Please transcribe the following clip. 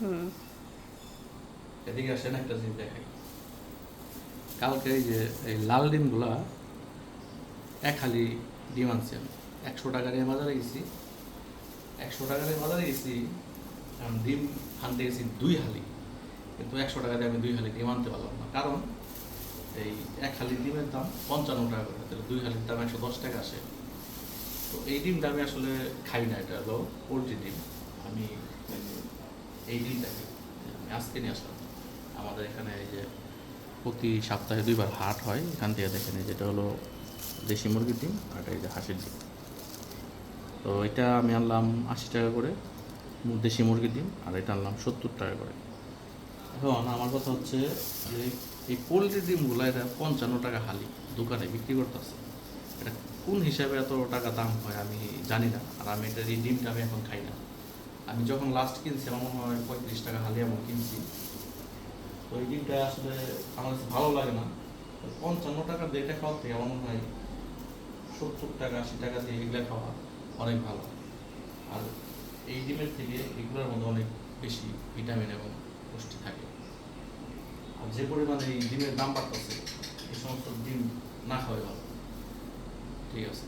হুম। এদিকে আসেন, একটা জিনিস দেখাই। কালকে এই যে, এই লাল ডিমগুলা এক হালি ডিম আনছি আমি একশো টাকা দিয়ে বাজারে গেছি। একশো টাকা দিয়ে বাজারে গেছি ডিম আনতে গেছি দুই হালি। কিন্তু একশো টাকা দিয়ে আমি দুই হালি ডিম আনতে পারলাম না। কারণ এই এক হালি ডিমের দাম পঞ্চান্ন টাকা করে। তাহলে দুই হালির দাম একশো দশ টাকা আসে। তো এই ডিমটা আমি আসলে খাই না, এটা হলো পোলট্রি ডিম। আমি এই ডিমটাকে আমি আজকে নিয়ে আসলাম। আমাদের এখানে এই যে প্রতি সপ্তাহে দুইবার হাট হয়, এখান থেকে দেখেন যেটা হলো দেশি মুরগির ডিম আর এই যে হাঁসের ডিম। তো এটা আমি আনলাম আশি টাকা করে দেশি মুরগির ডিম আর এটা আনলাম সত্তর টাকা করে। এখন আমার কথা হচ্ছে যে এই পোলট্রি ডিমগুলো এটা পঞ্চান্ন টাকা হালি দোকানে বিক্রি করতেছে। এটা কোন হিসাবে এত টাকা দাম হয় আমি জানি না। আর আমি এটা এই ডিমটা আমি এখন খাই না। আমি যখন লাস্ট কিনছি, আমার মনে হয় পঁয়ত্রিশ টাকা হালি এমন কিনছি। তো এই ডিমটা আসলে আমার কাছে ভালো লাগে না। পঞ্চান্ন টাকা দিয়ে এটা খাওয়ার থেকে আমার মনে হয় সত্তর টাকা, আশি টাকা দিয়ে এগুলো খাওয়া অনেক ভালো। আর এই ডিমের থেকে এগুলোর মধ্যে অনেক বেশি ভিটামিন এবং পুষ্টি থাকে। আর যে পরিমাণে এই ডিমের দাম বাড়তেছে, এই সমস্ত ডিম না খাওয়াই ভালো। ঠিক আছে।